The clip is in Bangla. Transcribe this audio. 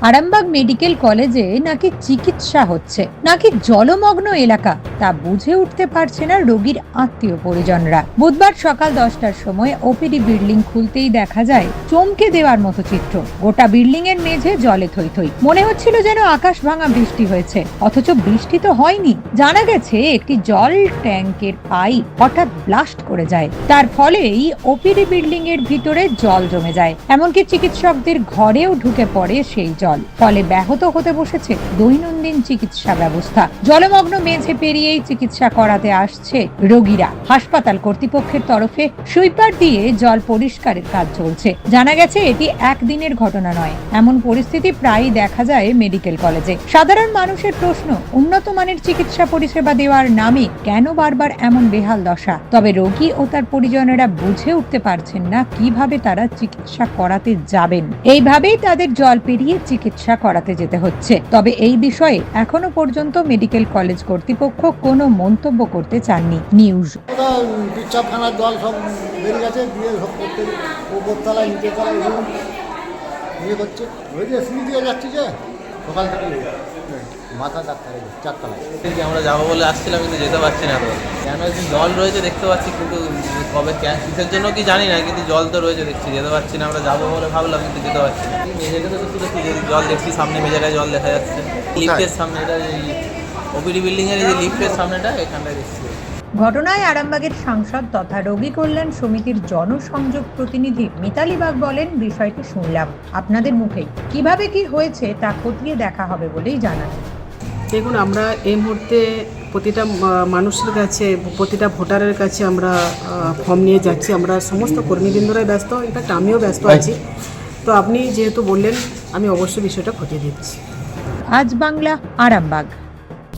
আরামবাগ মেডিকেল কলেজে নাকি চিকিৎসা হচ্ছে? নাকি জলমগ্ন এলাকা? তা বুঝে উঠতে পারছে না রোগীর আত্মীয় পরিজনরা বুধবার সকাল দশটার সময় ওপিডি বিল্ডিং খুলতেই দেখা যায়, চমকে দেওয়ার মতো চিত্র। গোটা বিল্ডিং এর মেঝে জলে থই থই মনে হচ্ছিল যেন আকাশ ভাঙা বৃষ্টি হয়েছে। অথচ বৃষ্টি তো হয়নি। জানা গেছে, একটি জল ট্যাঙ্কের পাইপ হঠাৎ ব্লাস্ট করে যায়। তার ফলেই ওপিডি বিল্ডিং এর ভিতরে জল জমে যায়। এমনকি চিকিৎসকদের ঘরেও ঢুকে পড়ে সেই জল। ফলে ব্যাহত হতে বসেছে দৈনন্দিন চিকিৎসা ব্যবস্থা। জলমগ্ন মেঝে পেরিয়েই চিকিৎসা করাতে আসছে রোগীরা। হাসপাতাল কর্তৃপক্ষের তরফে সুইপার দিয়ে জল পরিষ্কারের কাজ চলছে। জানা গেছে, এটি একদিনের ঘটনা নয়। এমন পরিস্থিতি প্রায়ই দেখা যায় মেডিকেল কলেজে। সাধারণ মানুষের প্রশ্ন, উন্নত মানের চিকিৎসা পরিষেবা দেওয়ার নামে কেন বারবার এমন বেহাল দশা? তবে রোগী ও তার পরিজনেরা বুঝে উঠতে পারছেন না কীভাবে তারা চিকিৎসা করাতে যাবেন। এইভাবেই তাদের জল পেরিয়ে চিকিৎসা করাতে যেতে হচ্ছে। তবে এই বিষয়ে এখনও পর্যন্ত মেডিকেল কলেজ কর্তৃপক্ষ কোনো মন্তব্য করতে চাননি নিউজ। ওটা পিচ্ছাপখানার জল সব বেরিয়ে গেছে দিয়ে সব করতে নিচের তলায় এরকম ইয়ে করছে। ওই যে সিঁড়ি দিয়ে যাচ্ছি যে সকাল থেকে মাথা ডাক্তার চারতলায়। আমরা যাব বলে আসছিলাম কিন্তু যেতে পারছি না তো। কেন একটু জল রয়েছে দেখতে পাচ্ছি কিন্তু কবে কিসের জন্য কি জানি না কিন্তু জল তো রয়েছে দেখছি। যেতে পারছি না আমরা যাব বলে ভাবলাম কিন্তু যেতে পারছি না। মেঝেটা তো দেখছি জল দেখছি সামনে মেঝেটায় জল দেখা যাচ্ছে। লিফটের সামনে এটা ওপিডি বিল্ডিং এর যে লিফটের সামনেটা এখানটায় দেখছি। ঘটনায় আরামবাগের সাংসদ তথা রোগী কল্যাণ সমিতির জনসংযোগ প্রতিনিধি মিতালি বাগ বলেন বিষয়টি শুনলাম। আপনাদের মুখেই কীভাবে কি হয়েছে তা খতিয়ে দেখা হবে বলেই জানান। দেখুন আমরা এই মুহূর্তে প্রতিটা মানুষের কাছে প্রতিটা ভোটারের কাছে আমরা ফর্ম নিয়ে যাচ্ছি। আমরা সমস্ত কর্মীবৃন্দরাই ব্যস্ত ইনফ্যাক্ট আমিও ব্যস্ত আছি। তো আপনি যেহেতু বললেন আমি অবশ্যই বিষয়টা খতিয়ে দিচ্ছি আজ বাংলা আরামবাগ।